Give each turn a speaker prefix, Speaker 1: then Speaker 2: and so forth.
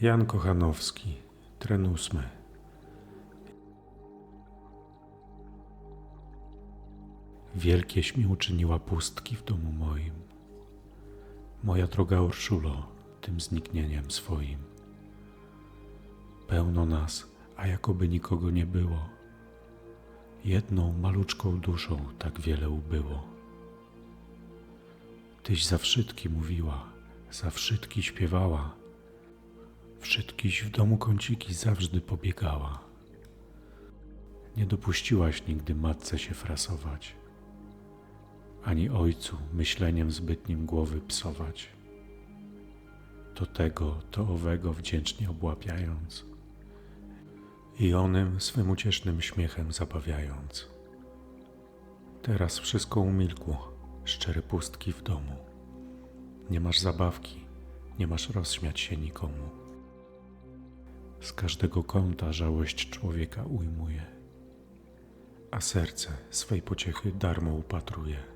Speaker 1: Jan Kochanowski, tren ósmy. Wielkieś mi uczyniła pustki w domu moim. Moja droga Urszulo, tym zniknieniem swoim. Pełno nas, a jakoby nikogo nie było. Jedną maluczką duszą tak wiele ubyło. Tyś za wszystki mówiła, za wszystki śpiewała. Wszystkiś w domu kąciki zawsze pobiegała. Nie dopuściłaś nigdy matce się frasować, ani ojcu myśleniem zbytnim głowy psować. To tego, to owego wdzięcznie obłapiając i onym swym uciesznym śmiechem zabawiając. Teraz wszystko umilkło, szczere pustki w domu. Nie masz zabawki, nie masz rozśmiać się nikomu. Z każdego kąta żałość człowieka ujmuje, a serce swej pociechy darmo upatruje.